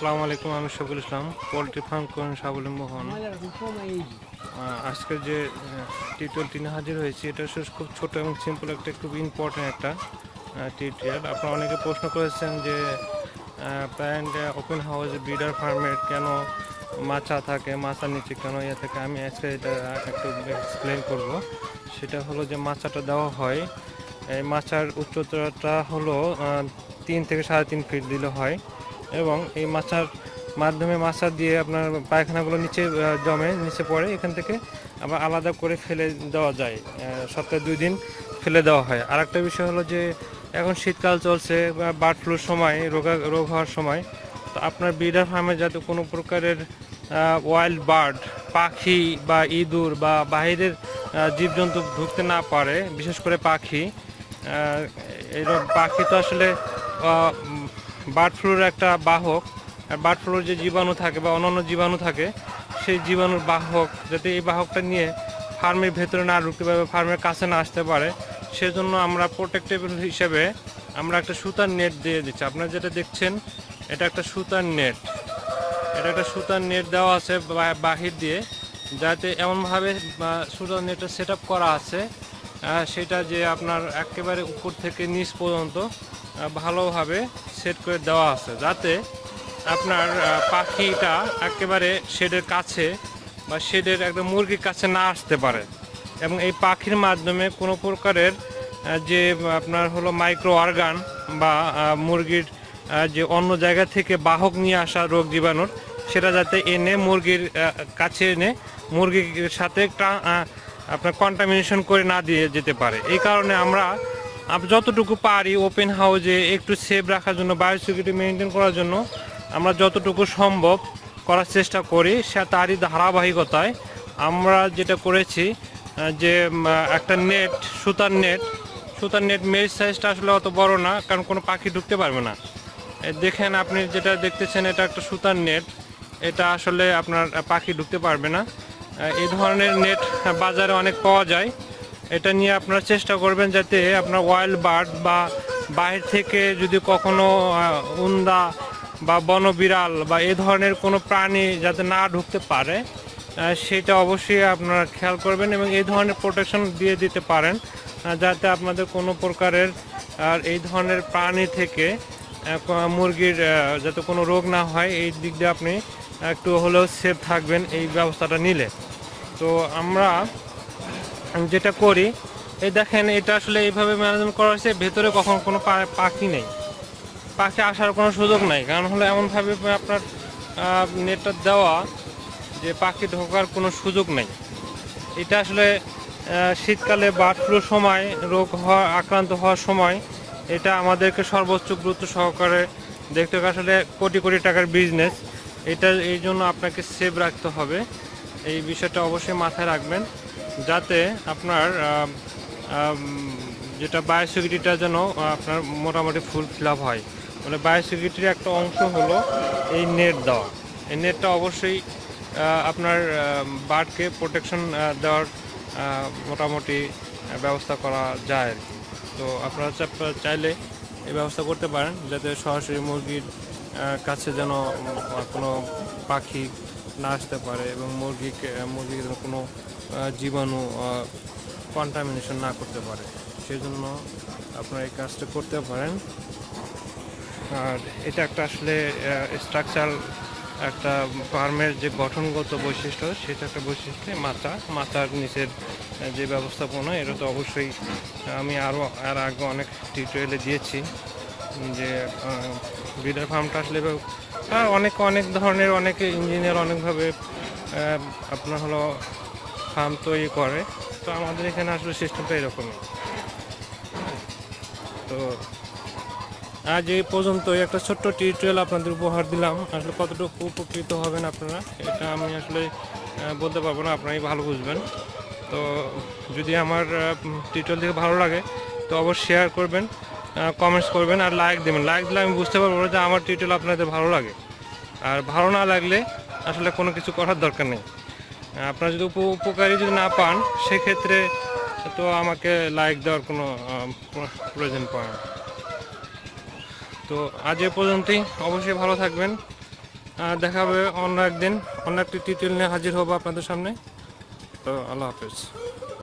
আসসালামু আলাইকুম আমি শফিল ইসলাম পোলট্রি ফার্ম করেন স্বাবলম্বী হন। আহ, আজকের যে টিউটোরিয়াল টিনে হাজির হয়েছি এটা খুব ছোট এবং সিম্পল একটা খুব ইম্পর্টেন্ট একটা টিউটোরিয়াল। আপনারা অনেকে প্রশ্ন করেছেন যে প্যান্ট ওপেন হাউস ব্রিডার ফার্মের কেন মাচা থাকে মাচার নিচে কেন ইয়ে থাকে? আমি আজকে এটা একটু এক্সপ্লেন করব। সেটা হলো যে মাচাটা দেওয়া হয় এই মাচার উচ্চতাটা হলো তিন থেকে সাড়ে তিন ফিট দিলে হয়। এবং এই মাছার মাধ্যমে মাছা দিয়ে আপনার পায়খানাগুলো নিচে জমে নিচে পড়ে এখান থেকে আবার আলাদা করে ফেলে দেওয়া যায়। সপ্তাহে দুই দিন ফেলে দেওয়া হয়। আর একটা বিষয় হলো যে এখন শীতকাল চলছে বা বার্ড ফ্লুর সময় রোগা রোগ হওয়ার সময় তো আপনার ব্রিডার ফার্মে যাতে কোনো প্রকারের ওয়াইল্ড বার্ড পাখি বা ইঁদুর বা বাইরের আহ, জীবজন্তু ঢুকতে না পারে বিশেষ করে পাখি এরকম পাখি তো আসলে বার্ড ফ্লুর একটা বাহক, আর বার্ড ফ্লুর যে জীবাণু থাকে বা অন্যান্য জীবাণু থাকে, সেই জীবাণুর বাহক যাতে এই বাহকটা নিয়ে ফার্মের ভেতরে না ঢুকতে পারে ফার্মের কাছে না আসতে পারে, সেজন্য আমরা প্রোটেক্টেবল হিসেবে আমরা একটা সুতার নেট দিয়ে দিচ্ছি। আপনারা যেটা দেখছেন, এটা একটা সুতার নেট। এটা একটা সুতার নেট দেওয়া আছে বাহির দিয়ে, যাতে এমনভাবে সুতার নেটটা সেট করা আছে সেটা যে আপনার একেবারে উপর থেকে নিচ পর্যন্ত ভালোভাবে সেট করে দেওয়া আছে, যাতে আপনার পাখিটা একেবারে শেডের কাছে বা শেডের একদম মুরগির কাছে না আসতে পারে। এবং এই পাখির মাধ্যমে কোনো প্রকারের যে আপনার হলো মাইক্রো অর্গান বা মুরগির যে অন্য জায়গা থেকে বাহক নিয়ে আসা রোগ জীবাণুর, সেটা যাতে এনে মুরগির কাছে এনে মুরগির সাথে আপনার কন্টামিনেশন করে না দিয়ে যেতে পারে। এই কারণে আমরা যতটুকু পারি ওপেন হাউজে একটু সেভ রাখার জন্য বায়োসিকিউরিটি মেনটেন করার জন্য আমরা যতটুকু সম্ভব করার চেষ্টা করি। সে তারই ধারাবাহিকতায় আমরা যেটা করেছি যে একটা নেট সুতার নেট সুতার নেট মেজ সাইজটা আসলে অত বড় না, কারণ কোনো পাখি ঢুকতে পারবে না। দেখেন আপনি যেটা দেখতেছেন, এটা একটা সুতার নেট এটা আসলে আপনার পাখি ঢুকতে পারবে না। এই ধরনের নেট বাজারে অনেক পাওয়া যায়। এটা নিয়ে আপনারা চেষ্টা করবেন যাতে আপনার ওয়াইল্ড বার্ড বা বাইরে থেকে যদি কখনো উন্দা বা বনবিড়াল বা এ ধরনের কোনো প্রাণী যাতে না ঢুকতে পারে সেটা অবশ্যই আপনারা খেয়াল করবেন এবং এই ধরনের প্রোটেকশন দিয়ে দিতে পারেন যাতে আপনাদের কোনো প্রকারের আর এই ধরনের প্রাণী থেকে মুরগির যাতে কোনো রোগ না হয়, এই দিক দিয়ে আপনি একটু হলেও সেফ থাকবেন, এই ব্যবস্থাটা নিলে। তো আমরা যেটা করি, এই দেখেন এটা আসলে এইভাবে ম্যানেজমেন্ট করা হয়েছে, ভেতরে কখন কোনো পাখি নেই। পাখি আসার কোনো সুযোগ নাই, কারণ হলো এমনভাবে আপনার নেটটা দেওয়া যে পাখি ঢোকার কোনো সুযোগ নেই। এটা আসলে শীতকালে বার্ড ফ্লুর সময়, রোগ হওয়া, আক্রান্ত হওয়ার সময়, এটা আমাদেরকে সর্বোচ্চ গুরুত্ব সহকারে দেখতে আসলে কোটি কোটি টাকার বিজনেস এটা এই জন্য আপনাকে সেভ রাখতে হবে। এই বিষয়টা অবশ্যই মাথায় রাখবেন যাতে আপনার যেটা বায়োসিকিউরিটিটা যেন আপনার মোটামুটি ফুল ফিল আপ হয়। মানে বায়োসিকিউরিটির একটা অংশ হলো এই নেট দেওয়া। এই নেটটা অবশ্যই আপনার বার্ডকে প্রোটেকশন দেওয়ার মোটামুটি ব্যবস্থা করা যায় আর কি। তো আপনারা চাইলে এই ব্যবস্থা করতে পারেন যাতে সরাসরি মুরগির কাছে যেন কোনো পাখি না আসতে পারে এবং মুরগিকে, মুরগির কোনো জীবাণু কন্টামিনেশন না করতে পারে। সেই জন্য আপনারা এই কাজটা করতে পারেন। আর এটা একটা আসলে স্ট্রাকচার একটা ফার্মের যে গঠনগত বৈশিষ্ট্য, সেটা একটা বৈশিষ্ট্য মাথা, মাথার নিচের যে ব্যবস্থাপনা, এটা তো অবশ্যই আমি আরও আর আগে অনেক টিউটোরিয়ালে দিয়েছি যে ব্রিডার ফার্মটা আসলে আর অনেক অনেক ধরনের, অনেক ইঞ্জিনিয়ার অনেকভাবে আপনার হলো ফার্ম তৈরি করে। তো আমাদের এখানে আসলে সিস্টেমটা এরকমই। তো আজ এই পর্যন্ত একটা ছোট্ট টিউটোরিয়াল আপনাদের উপহার দিলাম। আসলে কতটুকু উপকৃত হবেন আপনারা, এটা আমি আসলে বলতে পারব না, আপনারাই ভালো বুঝবেন। তো যদি আমার টিউটোরিয়াল দেখে ভালো লাগে, তো অবশ্যই শেয়ার করবেন। কমেন্টস করবেন আর লাইক দেবেন। লাইক দিলে আমি বুঝতে পারব যে আমার টিউটোরিয়াল আপনাদের ভালো লাগে। আর ভালো না লাগলে আসলে কোনো কিছু করার দরকার নেই। আপনারা যদি উপ- উপকারী যদি না পান, সেক্ষেত্রে তো আমাকে লাইক দেওয়ার কোনো প্রয়োজন পড়ে না। তো আজ এ পর্যন্তই। অবশ্যই ভালো থাকবেন। দেখা হবে অন্য একদিন। অন্য একটি টিউটোরিয়াল নিয়ে হাজির হব আপনাদের সামনে। তো আল্লাহ হাফেজ।